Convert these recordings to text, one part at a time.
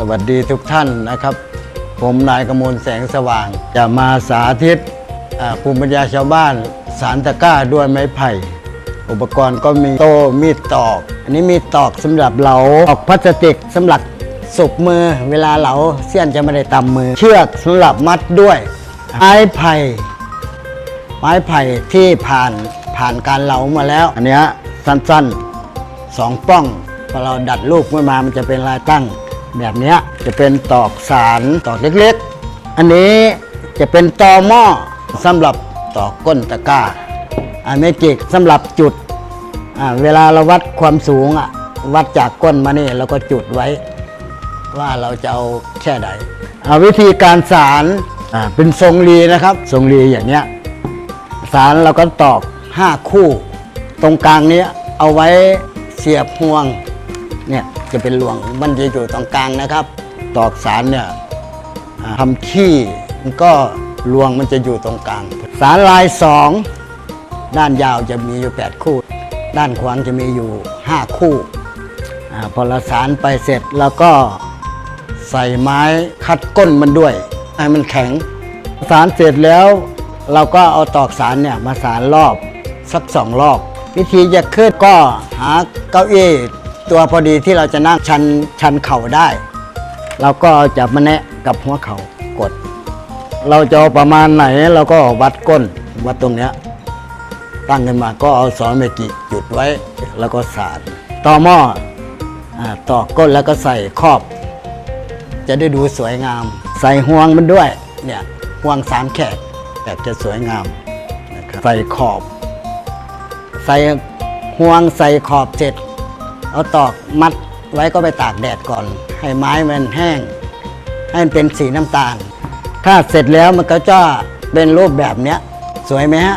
สวัสดีทุกท่านนะครับ ผมนายกมลแสงสว่าง จะมาสาธิตภูมิปัญญาชาวบ้าน สารตะกร้าด้วยไม้ไผ่ อุปกรณ์ก็มีโต้มีดตอก อันนี้มีดตอกสำหรับเหลาตอกพลาสติกสำหรับสุกมือเวลาเหลาเสี้ยนจะไม่ได้ตำมือ เชือกสำหรับมัดด้วยไม้ไผ่ ไม้ไผ่ที่ผ่านผ่านการเหลามาแล้ว อันนี้สั้นๆสองป้องพอเราดัดลูกขึ้นมามันจะเป็นลายตั้ง แบบนี้จะเป็นตอกสารตอกเล็กๆ อันนี้จะเป็นตอหม้อสำหรับตอกก้นตะกร้าอันเมจิกสำหรับจุดเวลาเราวัดความสูงอะวัดจากก้นมานี่เราก็จุดไว้ ว่าเราจะเอาแค่ไหนเอาวิธีการสารเป็นทรงรีนะครับ ทรงรีอย่างเนี้ยสารเราก็ตอก5คู่ ตรงกลางเนี้ยเอาไว้เสียบห่วง เนี่ยจะเป็นหลวงมันจะอยู่ตรงกลางนะครับ ตอกสารเนี่ยทำขี้มันก็ลวงมันจะอยู่ตรงกลาง สารลายสองด้านยาวจะมีอยู่ 8 คู่ ด้านขวางจะมีอยู่ 5 คู่อพอเราสารไปเสร็จแล้วก็ใส่ไม้คัดก้นมันด้วยให้มันแข็ง สารเสร็จแล้ว เราก็เอาตอกสารเนี่ยมาสารรอบสักสองรอบ วิธีจะขึ้นก็หาเก้าอี้ ตัวพอดีที่เราจะนั่งชันชันเข่าได้ เราก็เอาจับมาแนะกับหัวเข่ากด เราจะประมาณไหนเราก็วัดก้นวัดตรงเนี้ยตั้งขึ้นมาก็เอาสอนเมกิจุดไว้แล้วก็สารต่อหม้ออ่อก้นแล้วก็ใส่ครอบ จะได้ดูสวยงาม ใส่ห่วงมันด้วยเนี่ยห่วงสามแขกแบบจะสวยงามนะครับใส่ขอบ ใส่ห่วงใส่ขอบเสร็จ เอาตอกมัดไว้ก็ไปตากแดดก่อน ให้ไม้มันแห้ง ให้มันเป็นสีน้ำตาล ถ้าเสร็จแล้วมันก็จะเป็นรูปแบบเนี้ย สวยไหมฮะ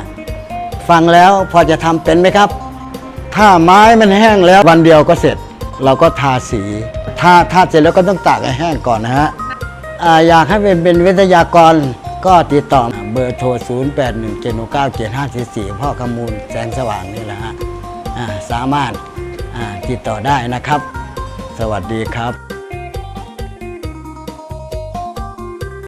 ฟังแล้วพอจะทำเป็นไหมครับ ถ้าไม้มันแห้งแล้ววันเดียวก็เสร็จ เราก็ทาสีทาทาเสร็จแล้วก็ต้องตากให้แห้งก่อนนะฮะอ่าอยากให้เป็นเป็นวิทยากรก็ติดต่อเบอร์โทร 0 8 1 7 9 7 5 4 4 พ่อขมูลแสงสว่างนี่แหละฮะสามารถ ติดต่อได้นะครับ สวัสดีครับ